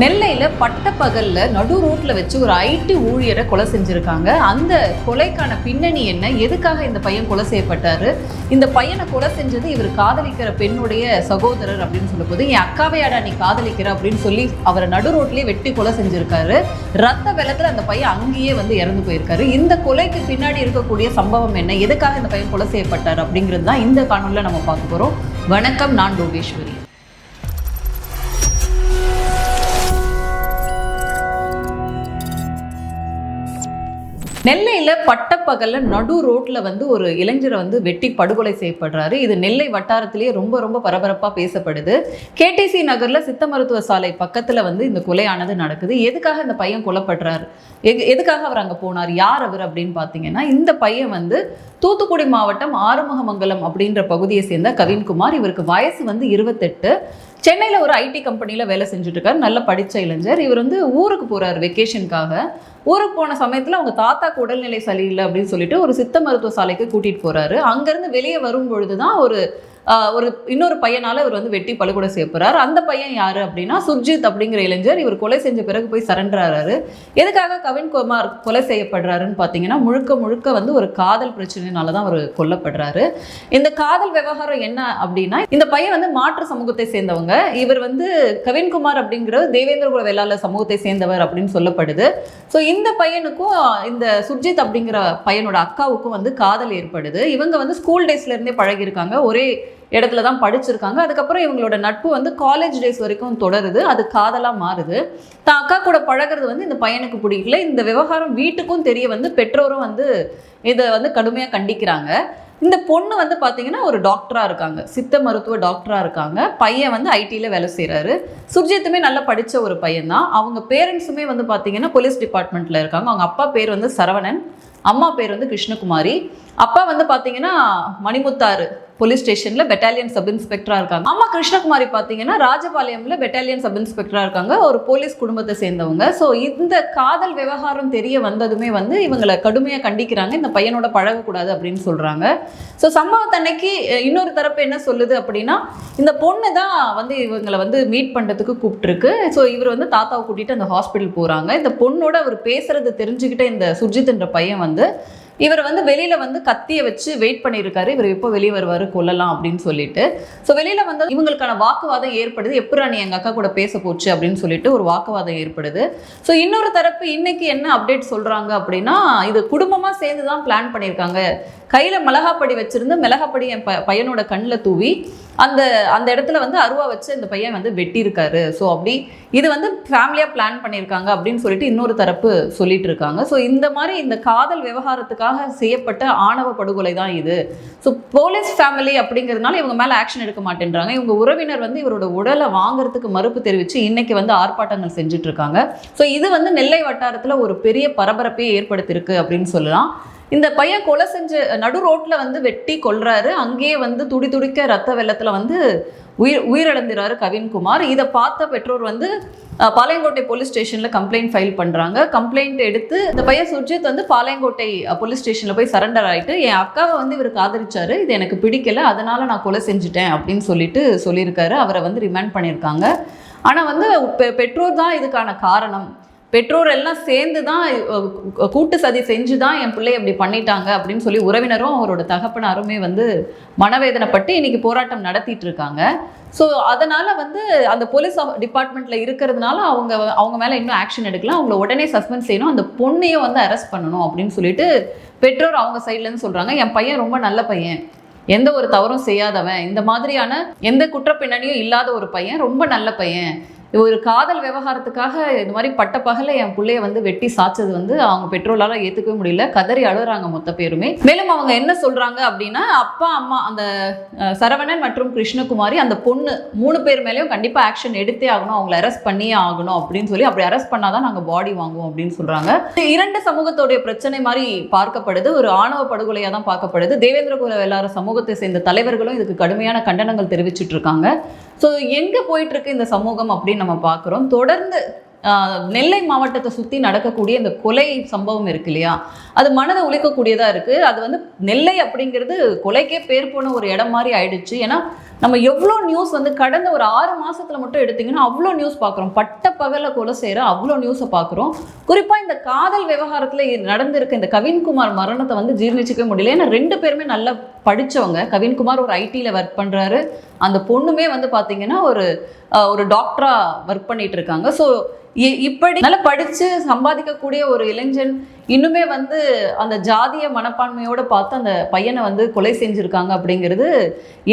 நெல்லையில பட்டப்பகல்ல நடு ரோட்ல வச்சு ஒரு ஐடி ஊழியரை கொலை செஞ்சிருக்காங்க. அந்த கொலைக்கான பின்னணி என்ன? எதுக்காக இந்த பையன் கொலை செய்யப்பட்டாரு? இந்த பையனை கொலை செஞ்சது இவர் காதலிக்கிற பெண்ணுடைய சகோதரர் அப்படின்னு சொல்லும்போது என் அக்காவையாடா நீ காதலிக்கிற? அப்படின்னு சொல்லி அவரை நடு ரோட்லயே வெட்டி கொலை செஞ்சிருக்காரு. ரத்த வெள்ளத்துல அந்த பையன் அங்கேயே வந்து இறந்து போயிருக்காரு. இந்த கொலைக்கு பின்னாடி இருக்கக்கூடிய சம்பவம் என்ன? எதுக்காக இந்த பையன் கொலை செய்யப்பட்டார் அப்படிங்கிறது தான் இந்த காணொலியில் நம்ம பார்க்க போறோம். வணக்கம் நான் டோகேஸ்வரி நெல்லையில் பட்டப்பகலில் நடு ரோட்டில் வந்து ஒரு இளைஞரை வந்து வெட்டி படுகொலை செய்யப்படுறாரு. இது நெல்லை வட்டாரத்திலேயே ரொம்ப ரொம்ப பரபரப்பாக பேசப்படுது. கேடிசி நகரில் சித்த மருத்துவ சாலை பக்கத்தில் வந்து இந்த கொலையானது நடக்குது. எதுக்காக இந்த பையன் கொல்லப்படுறாரு? எது- எதுக்காக அவர் அங்கே போனார்? யார் அவர் அப்படின்னு பார்த்தீங்கன்னா இந்த பையன் வந்து தூத்துக்குடி மாவட்டம் ஆறுமுகமங்கலம் அப்படின்ற பகுதியை சேர்ந்த கவின்குமார். இவருக்கு வயசு வந்து இருபத்தெட்டு. சென்னையில் ஒரு ஐடி கம்பெனியில் வேலை செஞ்சுட்டு இருக்கார் நல்ல படித்த இளைஞர். இவர் வந்து ஊருக்கு போகிறார் வெக்கேஷனுக்காக ஊருக்கு போன சமயத்தில் அவங்க தாத்தாக்கு உடல்நிலை சரியில்லை அப்படின்னு சொல்லிட்டு ஒரு சித்த மருத்துவ சாலைக்கு கூட்டிகிட்டு போகிறாரு அங்கேருந்து வெளியே வரும் பொழுது தான் ஒரு ஒரு இன்னொரு பையனால இவர் வந்து வெட்டி பழுகூட செய்ய அந்த பையன் யாரு அப்படின்னா சுர்ஜித் அப்படிங்கிற இளைஞர். இவர் கொலை செஞ்ச பிறகு போய் சரண்டராரு எதுக்காக கவின்குமார் கொலை செய்யப்படுறாருன்னு பார்த்தீங்கன்னா முழுக்க முழுக்க வந்து ஒரு காதல் பிரச்சனைனால தான் அவர் கொல்லப்படுறாரு. இந்த காதல் விவகாரம் என்ன அப்படின்னா இந்த பையன் வந்து மாற்று சமூகத்தை சேர்ந்தவங்க. இவர் வந்து கவின்குமார் அப்படிங்கிற தேவேந்திரகுல வேளாளர் சமூகத்தை சேர்ந்தவர் அப்படின்னு சொல்லப்படுது. ஸோ இந்த பையனுக்கும் இந்த சுர்ஜித் அப்படிங்கிற பையனோட அக்காவுக்கும் வந்து காதல் ஏற்படுது. இவங்க வந்து ஸ்கூல் டேஸ்ல இருந்தே பழகியிருக்காங்க. ஒரே இடத்துல தான் படிச்சிருக்காங்க. அதுக்கப்புறம் இவங்களோட நட்பு வந்து காலேஜ் டேஸ் வரைக்கும் தொடருது. அது காதலாக மாறுது. தான் அக்கா கூட பழகுறது வந்து இந்த பையனுக்கு பிடிக்கல. இந்த விவகாரம் வீட்டுக்கும் தெரிய வந்து பெற்றோரும் வந்து இதை வந்து கடுமையாக கண்டிக்கிறாங்க. இந்த பொண்ணு வந்து பார்த்தீங்கன்னா ஒரு டாக்டராக இருக்காங்க. சித்த மருத்துவ டாக்டராக இருக்காங்க. பையன் வந்து ஐடியில் வேலை செய்கிறாரு சுர்ஜித்துமே நல்லா படித்த ஒரு பையன் தான் அவங்க பேரண்ட்ஸுமே வந்து பார்த்தீங்கன்னா போலீஸ் டிபார்ட்மெண்ட்டில் இருக்காங்க. அவங்க அப்பா பேர் வந்து சரவணன். அம்மா பேர் வந்து கிருஷ்ணகுமாரி. அப்பா வந்து பார்த்தீங்கன்னா மணிமுத்தாறு போலீஸ் ஸ்டேஷனில் பெட்டாலியன் சப் இன்ஸ்பெக்டராக இருக்காங்க. அம்மா கிருஷ்ணகுமாரி பார்த்தீங்கன்னா ராஜபாளையம்ல பெட்டாலியன் சப் இன்ஸ்பெக்டராக இருக்காங்க. ஒரு போலீஸ் குடும்பத்தை சேர்ந்தவங்க. ஸோ இந்த காதல் விவகாரம் தெரிய வந்ததுமே வந்து இவங்களை கடுமையாக கண்டிக்கிறாங்க. இந்த பையனோட பழகக்கூடாது அப்படின்னு சொல்கிறாங்க ஸோ சம்பவத்தன்னைக்கு இன்னொரு தரப்பு என்ன சொல்லுது அப்படின்னா இந்த பொண்ணு தான் வந்து இவங்களை வந்து மீட் பண்ணுறதுக்கு கூப்பிட்டுருக்கு. ஸோ இவர் வந்து தாத்தாவை கூட்டிகிட்டு அந்த ஹாஸ்பிட்டல் போகிறாங்க இந்த பொண்ணோட அவர் பேசுறது தெரிஞ்சுக்கிட்ட இந்த சுர்ஜித்ன்ற பையன் வந்து இவர் வந்து வெளியில வந்து கத்திய வச்சு வெயிட் பண்ணியிருக்காரு இவர் எப்போ வெளியே வருவாரு கொல்லலாம் அப்படின்னு சொல்லிட்டு. ஸோ வெளியில வந்து இவங்களுக்கான வாக்குவாதம் ஏற்படுது. எப்படா நீ எங்க அக்கா கூட பேச போச்சு அப்படின்னு சொல்லிட்டு ஒரு வாக்குவாதம் ஏற்படுது. ஸோ இன்னொரு தரப்பு இன்னைக்கு என்ன அப்டேட் சொல்றாங்க அப்படின்னா இது குடும்பமா சேர்ந்து தான் பிளான் பண்ணியிருக்காங்க கையில் மிளகாப்படி வச்சிருந்து மிளகாப்படி என் ப பையனோட கண்ணில் தூவி அந்த அந்த இடத்துல வந்து அருவா வச்சு இந்த பையன் வந்து வெட்டியிருக்காரு. ஸோ அப்படி இது வந்து ஃபேமிலியாக பிளான் பண்ணியிருக்காங்க அப்படின்னு சொல்லிட்டு இன்னொரு தரப்பு சொல்லிட்டு இருக்காங்க. ஸோ இந்த மாதிரி இந்த காதல் விவகாரத்துக்காக செய்யப்பட்ட ஆணவ படுகொலை தான் இது. ஸோ போலீஸ் ஃபேமிலி அப்படிங்கிறதுனால இவங்க மேலே ஆக்ஷன் எடுக்க மாட்டேன்றாங்க. இவங்க உறவினர் வந்து இவரோட உடலை வாங்குறதுக்கு மறுப்பு தெரிவித்து இன்னைக்கு வந்து ஆர்ப்பாட்டங்கள் செஞ்சுட்டு இருக்காங்க. ஸோ இது வந்து நெல்லை வட்டாரத்தில் ஒரு பெரிய பரபரப்பையே ஏற்படுத்தியிருக்கு அப்படின்னு சொல்லலாம். இந்த பையன் கொலை செஞ்ச நடு ரோட்டில் வந்து வெட்டி கொள்றாரு அங்கேயே வந்து துடி துடிக்க ரத்த வெள்ளத்தில் வந்து உயிர் உயிரிழந்துறாரு கவின்குமார். இதை பார்த்த பெற்றோர் வந்து பாளையங்கோட்டை போலீஸ் ஸ்டேஷனில் கம்ப்ளைண்ட் ஃபைல் பண்ணுறாங்க கம்ப்ளைண்ட் எடுத்து இந்த பையன் சுர்ஜித் வந்து பாளையங்கோட்டை போலீஸ் ஸ்டேஷனில் போய் சரண்டர் ஆகிட்டு என் அக்காவை வந்து இவர் காதலிச்சாரு இது எனக்கு பிடிக்கல. அதனால் நான் கொலை செஞ்சுட்டேன். அப்படின்னு சொல்லிட்டு சொல்லியிருக்காரு. அவரை வந்து ரிமாண்ட் பண்ணியிருக்காங்க. ஆனால் வந்து பெ- பெற்றோர் தான் இதுக்கான காரணம். பெற்றோர் எல்லாம் சேர்ந்து தான் கூட்டு சதி செஞ்சு தான் என் பிள்ளை இப்படி பண்ணிட்டாங்க அப்படின்னு சொல்லி உறவினரும் அவரோட தகப்பனாருமே வந்து மனவேதனைப்பட்டு இன்னைக்கு போராட்டம் நடத்திட்டு இருக்காங்க. ஸோ அதனால் வந்து அந்த போலீஸ் டிபார்ட்மெண்ட்டில் இருக்கிறதுனால அவங்க அவங்க மேலே இன்னும் ஆக்ஷன் எடுக்கலாம் அவங்கள உடனே சஸ்பெண்ட் செய்யணும். அந்த பொண்ணையும் வந்து அரெஸ்ட் பண்ணணும் அப்படின்னு சொல்லிட்டு பெற்றோர் அவங்க சைட்லேருந்து சொல்கிறாங்க என் பையன் ரொம்ப நல்ல பையன். எந்த ஒரு தவறும் செய்யாதவன். இந்த மாதிரியான எந்த குற்ற பின்னணியும் இல்லாத ஒரு பையன் ரொம்ப நல்ல பையன். ஒரு காதல் விவகாரத்துக்காக இந்த மாதிரி பட்ட பகல என் பிள்ளைய வந்து வெட்டி சாச்சது வந்து அவங்க பெற்றோரால் ஏத்துக்கவே முடியல. கதறி அழுகிறாங்க மொத்த பேருமே. மேலும் அவங்க என்ன சொல்றாங்க அப்படின்னா அப்பா அம்மா அந்த சரவணன் மற்றும் கிருஷ்ணகுமாரி அந்த பொண்ணு மூணு பேர் மேலேயும் கண்டிப்பா ஆக்ஷன் எடுத்தே ஆகணும். அவங்கள அரெஸ்ட் பண்ணியே ஆகணும் அப்படின்னு சொல்லி அப்படி அரெஸ்ட் பண்ணாதான் நாங்க பாடி வாங்குவோம் அப்படின்னு சொல்றாங்க. இரண்டு சமூகத்தோடைய பிரச்சனை மாதிரி பார்க்கப்படுது. ஒரு ஆணவ படுகொலையா தான் பார்க்கப்படுது. தேவேந்திர குல எல்லாரும் சமூகத்தை சேர்ந்த தலைவர்களும் இதுக்கு கடுமையான கண்டனங்கள் தெரிவிச்சிட்டு இருக்காங்க. ஸோ எங்கே போயிட்டு இருக்கு இந்த சமூகம் அப்படின்னு நம்ம பார்க்குறோம். தொடர்ந்து நெல்லை மாவட்டத்தை சுற்றி நடக்கக்கூடிய இந்த கொலை சம்பவம் இருக்கு இல்லையா? அது மனதை உழைக்கக்கூடியதாக இருக்குது அது வந்து நெல்லை அப்படிங்கிறது கொலைக்கே பேர் போன ஒரு இடம் மாதிரி ஆயிடுச்சு. ஏன்னா நம்ம எவ்வளோ நியூஸ் வந்து கடந்த ஒரு ஆறு மாசத்துல மட்டும் எடுத்தீங்கன்னா அவ்வளோ நியூஸ் பார்க்குறோம். பட்ட பகலில் கொலை செய்கிற அவ்வளோ நியூஸை பார்க்குறோம். குறிப்பாக இந்த காதல் விவகாரத்தில் நடந்திருக்க இந்த கவின்குமார் மரணத்தை வந்து ஜீர்ணிச்சிக்கவே முடியல. ஏன்னா ரெண்டு பேருமே நல்லா படிச்சவங்க. கவின்குமார் ஒரு ஐடியில் ஒர்க் பண்ணுறாரு அந்த பொண்ணுமே வந்து பார்த்திங்கன்னா ஒரு ஒரு டாக்டராக ஒர்க் பண்ணிட்டு இருக்காங்க. ஸோ இப்படி நல்லா படித்து சம்பாதிக்கக்கூடிய ஒரு இளைஞன் இன்னுமே வந்து அந்த ஜாதிய மனப்பான்மையோட பார்த்து அந்த பையனை வந்து கொலை செஞ்சுருக்காங்க அப்படிங்கிறது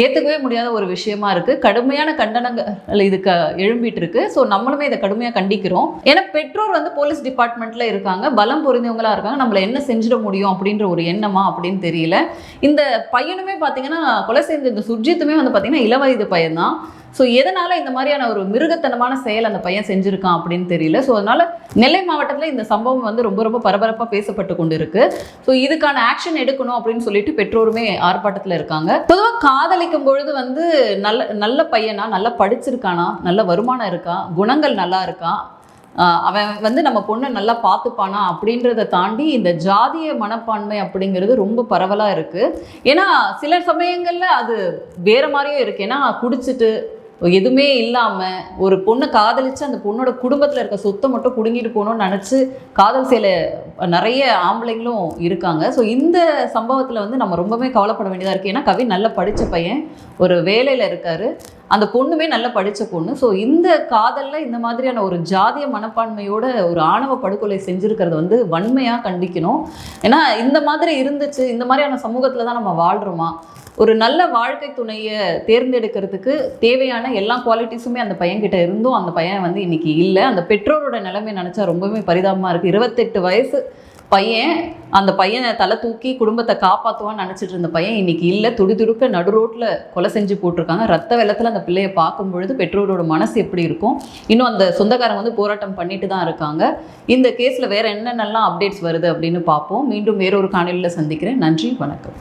ஏற்றுக்கவே முடியாத ஒரு விஷயமா இருக்கு. கடுமையான கண்டனங்கள் இதுக்கு எழும்பிட்டு இருக்கு ஸோ நம்மளுமே இதை கடுமையாக கண்டிக்கிறோம். ஏன்னா பெற்றோர் வந்து போலீஸ் டிபார்ட்மெண்ட்ல இருக்காங்க. பலம் பொருந்தவங்களா இருக்காங்க. நம்மள என்ன செஞ்சிட முடியும் அப்படின்ற ஒரு எண்ணமா அப்படின்னு தெரியல. இந்த பையனுமே பார்த்தீங்கன்னா கொலை செய்த இந்த சுர்ஜித்துமே வந்து பார்த்தீங்கன்னா இளவயது பையன்தான். ஸோ எதனால இந்த மாதிரியான ஒரு மிருகத்தனமான செயல் அந்த பையன் செஞ்சுருக்கான் அப்படின்னு தெரியல. ஸோ அதனால நெல்லை மாவட்டத்தில் இந்த சம்பவம் வந்து ரொம்ப ரொம்ப பரபரப்பாக பேசப்பட்டு கொண்டு இருக்கு ஸோ இதுக்கான ஆக்ஷன் எடுக்கணும் அப்படின்னு சொல்லிட்டு பெற்றோருமே ஆர்ப்பாட்டத்தில் இருக்காங்க. பொதுவாக காதலிக்கும் பொழுது வந்து நல்ல நல்ல பையனா நல்லா படிச்சிருக்கானா நல்ல வருமானம் இருக்கா குணங்கள் நல்லா இருக்கா அவன் வந்து நம்ம பொண்ணை நல்லா பார்த்துப்பானா அப்படின்றத தாண்டி இந்த ஜாதிய மனப்பான்மை அப்படிங்கிறது ரொம்ப பரவலாக இருக்குது ஏன்னா சில சமயங்களில் அது வேறு மாதிரியும் இருக்குது ஏன்னா குடிச்சிட்டு எதுவுமே இல்லாமல் ஒரு பொண்ணை காதலித்து அந்த பொண்ணோட குடும்பத்தில் இருக்க சொத்தை மட்டும் குடுங்கிட்டு போகணும்னு நினச்சி காதல் செய்யல நிறைய ஆம்பளைங்களும் இருக்காங்க. ஸோ இந்த சம்பவத்தில் வந்து நம்ம ரொம்பவே கவலைப்பட வேண்டியதாக இருக்குது ஏன்னா கவி நல்ல படித்த பையன். ஒரு வேலையில் இருக்காரு. அந்த பொண்ணுமே நல்லா படித்த பொண்ணு. ஸோ இந்த காதலில் இந்த மாதிரியான ஒரு ஜாதிய மனப்பான்மையோட ஒரு ஆணவ படுகொலை செஞ்சுருக்கிறது வந்து வன்மையாக கண்டிக்கணும். ஏன்னா இந்த மாதிரி இருந்துச்சு இந்த மாதிரியான சமூகத்தில் தான் நம்ம வாழ்கிறோமா ஒரு நல்ல வாழ்க்கை துணையை தேர்ந்தெடுக்கிறதுக்கு தேவையான எல்லா குவாலிட்டிஸுமே அந்த பையன்கிட்ட இருந்தும் அந்த பையன் வந்து இன்னைக்கு இல்லை. அந்த பெற்றோரோட நிலைமை நினச்சா ரொம்பவே பரிதாபமாக இருக்குது இருபத்தெட்டு வயசு பையன் அந்த பையனை தலை தூக்கி குடும்பத்தை காப்பாற்றுவான்னு நினச்சிட்டு இருந்த பையன் இன்னைக்கு இல்லை துடிதுடுக்க நடு ரோட்டில் கொலை செஞ்சு போட்டிருக்காங்க. ரத்த வெள்ளத்தில் அந்த பிள்ளையை பார்க்கும் பொழுது பெற்றோரோட மனசு எப்படி இருக்கும்? இன்னும் அந்த சொந்தக்காரங்க வந்து போராட்டம் பண்ணிட்டு தான் இருக்காங்க. இந்த கேஸில் வேறு என்னென்னலாம் அப்டேட்ஸ் வருது அப்படின்னு பார்ப்போம். மீண்டும் வேறொரு காணொலியில் சந்திக்கிறேன். நன்றி வணக்கம்.